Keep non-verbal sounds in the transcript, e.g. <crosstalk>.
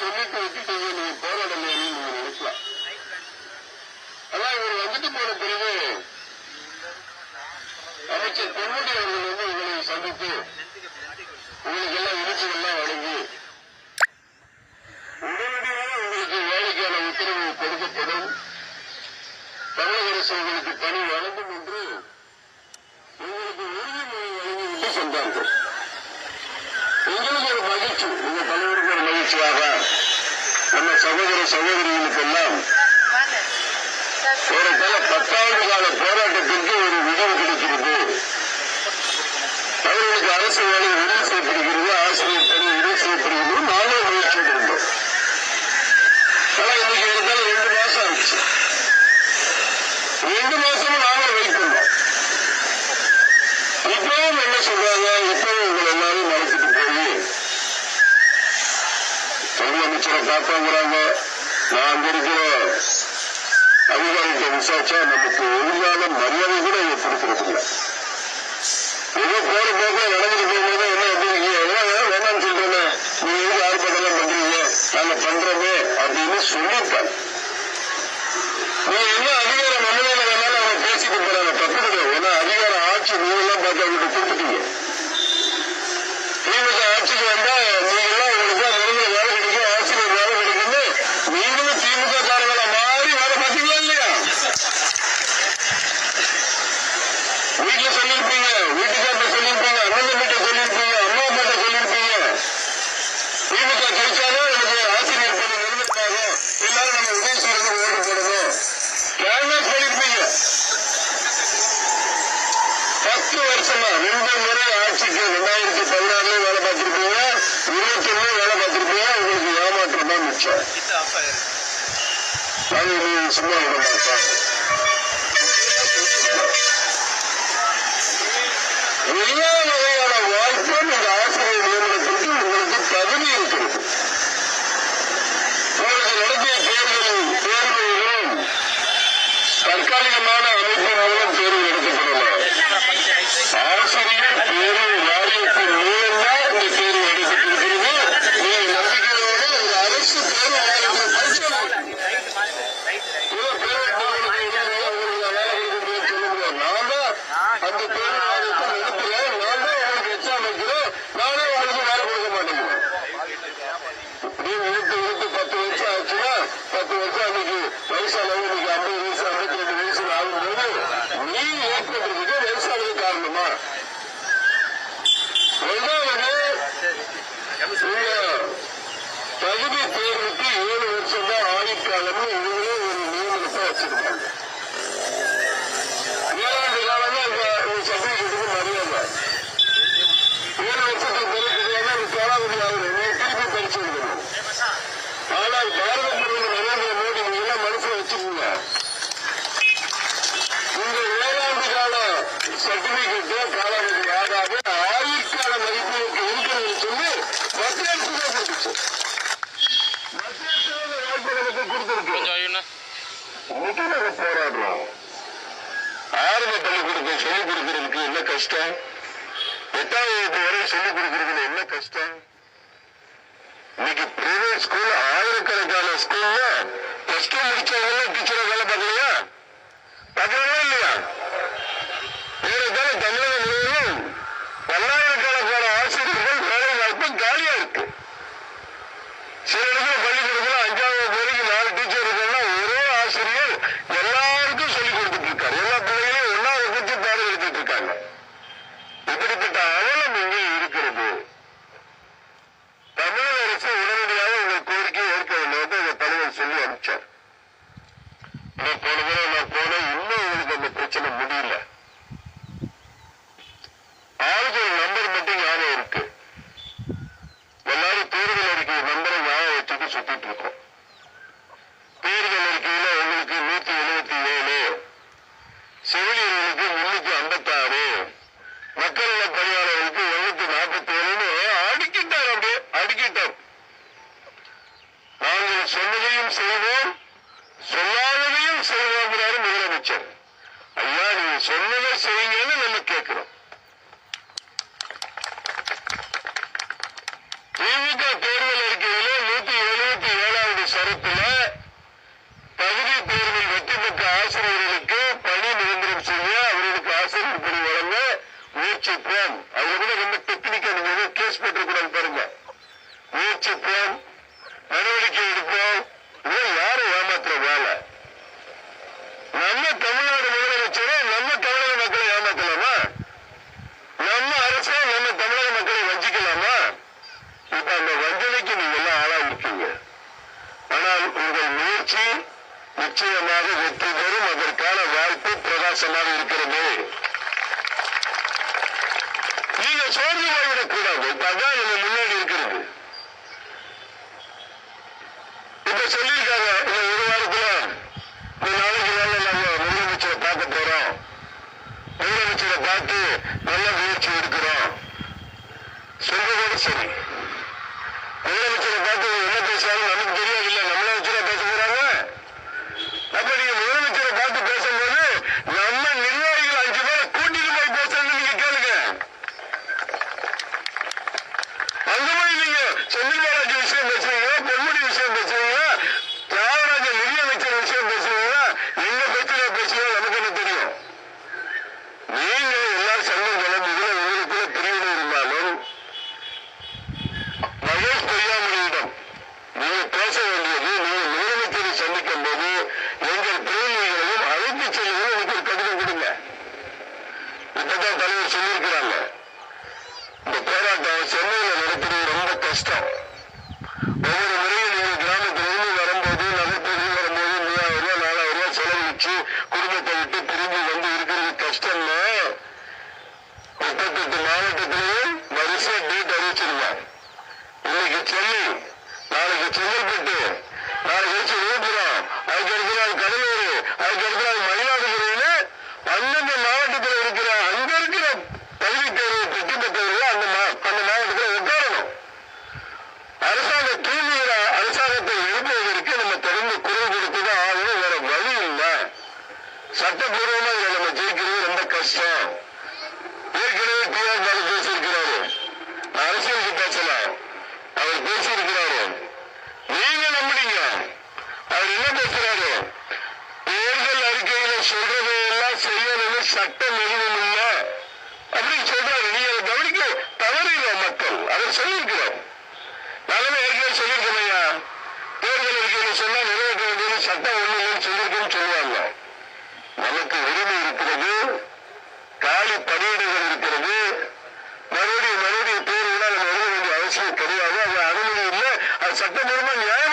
சொல்லி கொடுத்து செய்ய நீங்க போராடலையே நினைக்கலாம். ஆனா இவர் வந்துட்டு போன பிறகு அமைச்சர் பொன்முடி அவர்கள் வந்து இவங்களை சந்தித்து உங்களுக்கு எல்லாம் இறைச்சிகள்லாம் வழங்கி உடனடியாக உங்களுக்கு வேலைக்கான உத்தரவு கொடுக்கப்படும். தமிழக அரசு உங்களுக்கு பணி வழங்கும் சகோதர சகோதரிகளுக்கெல்லாம் ஏறத்தாழ பத்தாவது கால போராட்டத்திற்கு ஒரு முடிவு கிடைக்கிறது அவர்களுக்கு அரசு வேலை உறுதி செய்யப்படுகிறது? சாப்பாடு நான் கொடுக்கிற அதிகாரத்தை விசாரிச்சா நமக்கு ஒழுங்கான மரியாதை கூட இதை கொடுக்கறதில்ல எது போற போக்குல நடந்துட்டு போகும்போது என்ன அப்படிங்க எல்லாம் வேணாம்னு சொல்றேன்னு நீங்க எதுக்கு ஆர்ப்பாட்டம் பண்றீங்க? நாங்க பண்றோமே அப்படின்னு சொல்லிட்டாங்க நீ என்ன அதிகாரம் நம்ம வேணாலும் அவங்க பேசிட்டு போறாங்க. தப்பு கிடையாது. ஏன்னா அதிகாரம் ஆட்சி நீங்க எல்லாம் பார்த்து அவங்கள்ட்ட கொடுத்துட்டீங்க. நீ சும்மா இந்த ஆசிரியர் நியமனத்திற்கு உங்களுக்கு தகுதி இருக்கிறது உங்களுக்கு நடத்திய தேர்தலில் தற்காலிகமான Mm-hmm. <laughs> முதுகல போராடுறோம். ஆரம்ப பள்ளிக்கூடத்தை சொல்லிக் கொடுக்கறதுக்கு என்ன கஷ்டம்? எட்டாம் வகுப்பு வரை சொல்லிக் கொடுக்கறதுல என்ன கஷ்டம்? இன்னைக்கு பிரைவேட் ஸ்கூல் ஆயிரக்கணக்கான ஸ்கூல்ல பிளஸ் டூ முடிச்சவங்க bíblico. நிச்சயமாக வெற்றி பெறும். அதற்கான வாய்ப்பு பிரகாசமாக இருக்கிறது. நீங்க சோர்ந்து போய்விடக் கூடாது அதான் முன்னாடி இருக்கிறது. இப்ப சொல்லியிருக்காங்க இந்த ஒரு வாரத்துல நாளைக்கு வேலை நாங்க முதலமைச்சரை பார்க்க போறோம். முதலமைச்சரை பார்த்து நல்ல முயற்சி எடுக்கிறோம். சொல்றதோட சரி. மக்கள் அவர் சொல்லியிருக்கிறோம். நானும் ஏற்கனவே சொல்லியிருக்கோம் ஐயா. தேர்தல் இருக்கையில் சொன்னா நிறைவேற்ற வேண்டியது சட்டம் ஒண்ணு இல்லைன்னு சொல்லியிருக்கோம்னு சொல்லுவாங்க. நமக்கு உரிமை இருக்கிறது காலி பணியிடங்கள் இருக்கிறது மறுபடியும் மறுபடியும் தேர்வுலாம் நம்ம எழுத வேண்டிய அவசியம் கிடையாது. அது அனுமதி இல்லை. அது சட்டபூர்வமா நியாயம்